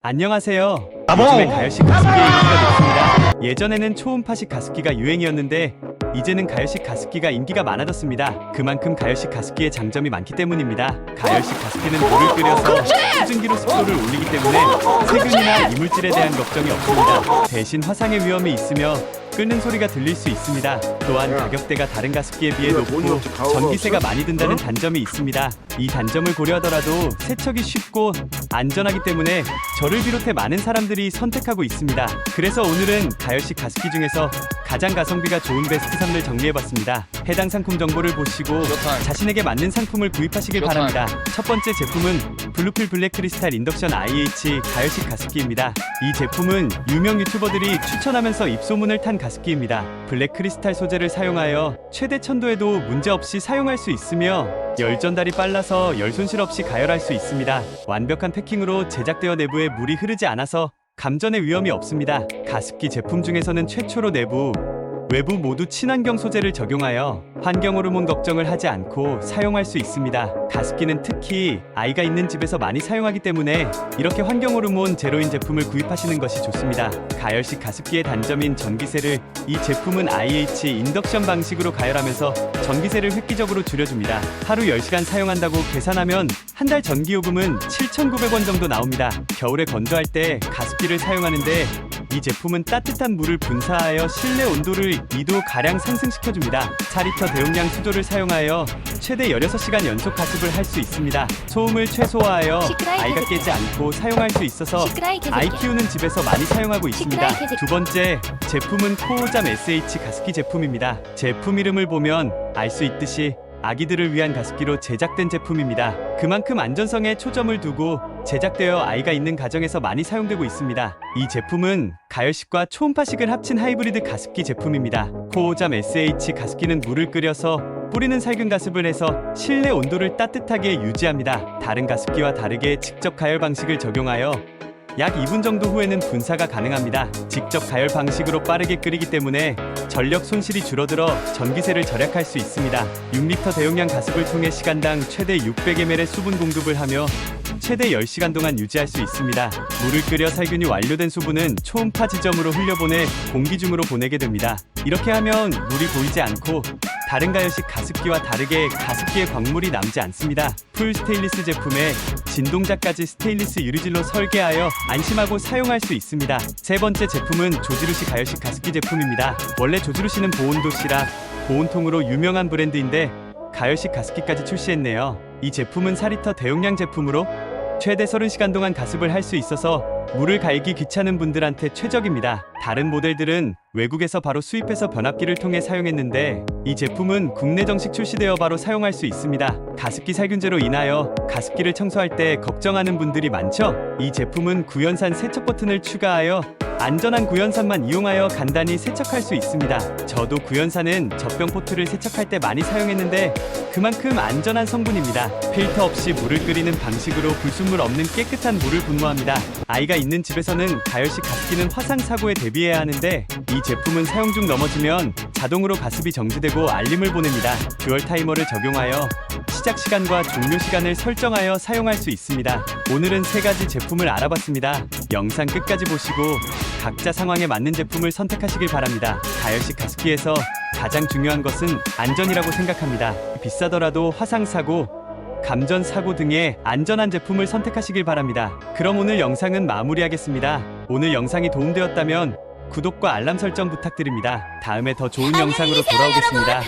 안녕하세요. 요즘에 가열식 가습기의 인기가 높습니다. 예전에는 초음파식 가습기가 유행이었는데 이제는 가열식 가습기가 인기가 많아졌습니다. 그만큼 가열식 가습기의 장점이 많기 때문입니다. 가열식 가습기는 물을 끓여서 수증기로 습도를 올리기 때문에 세균이나 이물질에 대한 걱정이 없습니다. 대신 화상의 위험이 있으며 끓는 소리가 들릴 수 있습니다. 또한 가격대가 다른 가습기에 비해 높고 전기세가 많이 든다는 단점이 있습니다. 이 단점을 고려하더라도 세척이 쉽고 안전하기 때문에 저를 비롯해 많은 사람들이 선택하고 있습니다. 그래서 오늘은 가열식 가습기 중에서 가장 가성비가 좋은 베스트 3를 정리해봤습니다. 해당 상품 정보를 보시고. 자신에게 맞는 상품을 구입하시길. 바랍니다. 첫 번째 제품은 블루필 블랙 크리스탈 인덕션 IH 가열식 가습기입니다. 이 제품은 유명 유튜버들이 추천하면서 입소문을 탄 가습기입니다. 블랙 크리스탈 소재를 사용하여 최대 천도에도 문제없이 사용할 수 있으며 열 전달이 빨라서 열 손실 없이 가열할 수 있습니다. 완벽한 패킹으로 제작되어 내부에 물이 흐르지 않아서 감전의 위험이 없습니다. 가습기 제품 중에서는 최초로 내부 외부 모두 친환경 소재를 적용하여 환경 호르몬 걱정을 하지 않고 사용할 수 있습니다. 가습기는 특히 아이가 있는 집에서 많이 사용하기 때문에 이렇게 환경 호르몬 제로인 제품을 구입하시는 것이 좋습니다. 가열식 가습기의 단점인 전기세를 이 제품은 IH 인덕션 방식으로 가열하면서 전기세를 획기적으로 줄여줍니다. 하루 10시간 사용한다고 계산하면 한 달 전기요금은 7,900원 정도 나옵니다. 겨울에 건조할 때 가습기를 사용하는데 이 제품은 따뜻한 물을 분사하여 실내 온도를 2도 가량 상승시켜줍니다. 4리터 대용량 수조를 사용하여 최대 16시간 연속 가습을 할 수 있습니다. 소음을 최소화하여 아이가. 깨지 않고 사용할 수 있어서. 아이 키우는 집에서 많이 사용하고 있습니다. 두 번째 제품은 코오잠 SH 가습기 제품입니다. 제품 이름을 보면 알 수 있듯이 아기들을 위한 가습기로 제작된 제품입니다. 그만큼 안전성에 초점을 두고 제작되어 아이가 있는 가정에서 많이 사용되고 있습니다. 이 제품은 가열식과 초음파식을 합친 하이브리드 가습기 제품입니다. 코오잠 SH 가습기는 물을 끓여서 뿌리는 살균 가습을 해서 실내 온도를 따뜻하게 유지합니다. 다른 가습기와 다르게 직접 가열 방식을 적용하여 약 2분 정도 후에는 분사가 가능합니다. 직접 가열 방식으로 빠르게 끓이기 때문에 전력 손실이 줄어들어 전기세를 절약할 수 있습니다. 6리터 대용량 가습을 통해 시간당 최대 600ml의 수분 공급을 하며 최대 10시간 동안 유지할 수 있습니다. 물을 끓여 살균이 완료된 수분은 초음파 지점으로 흘려보내 공기 중으로 보내게 됩니다. 이렇게 하면 물이 고이지 않고 다른 가열식 가습기와 다르게 가습기에 광물이 남지 않습니다. 풀 스테인리스 제품에 진동자까지 스테인리스 유리질로 설계하여 안심하고 사용할 수 있습니다. 세 번째 제품은 조지루시 가열식 가습기 제품입니다. 원래 조지루시는 보온 도시락, 보온통으로 유명한 브랜드인데 가열식 가습기까지 출시했네요. 이 제품은 4리터 대용량 제품으로 최대 30시간 동안 가습을 할 수 있어서 물을 갈기 귀찮은 분들한테 최적입니다. 다른 모델들은 외국에서 바로 수입해서 변압기를 통해 사용했는데 이 제품은 국내 정식 출시되어 바로 사용할 수 있습니다. 가습기 살균제로 인하여 가습기를 청소할 때 걱정하는 분들이 많죠? 이 제품은 구연산 세척 버튼을 추가하여 안전한 구연산만 이용하여 간단히 세척할 수 있습니다. 저도 구연산은 젖병 포트를 세척할 때 많이 사용했는데 그만큼 안전한 성분입니다. 필터 없이 물을 끓이는 방식으로 불순물 없는 깨끗한 물을 분무합니다. 아이가 있는 집에서는 가열식 가습기는 화상 사고에 대비해야 하는데 이 제품은 사용 중 넘어지면 자동으로 가습이 정지되고 알림을 보냅니다. 듀얼 타이머를 적용하여 시작 시간과 종료 시간을 설정하여 사용할 수 있습니다. 오늘은 세 가지 제품을 알아봤습니다. 영상 끝까지 보시고 각자 상황에 맞는 제품을 선택하시길 바랍니다. 가열식 가습기에서 가장 중요한 것은 안전이라고 생각합니다. 비싸더라도 화상 사고, 감전 사고 등의 안전한 제품을 선택하시길 바랍니다. 그럼 오늘 영상은 마무리하겠습니다. 오늘 영상이 도움되었다면 구독과 알람 설정 부탁드립니다. 다음에 더 좋은 영상으로 돌아오겠습니다.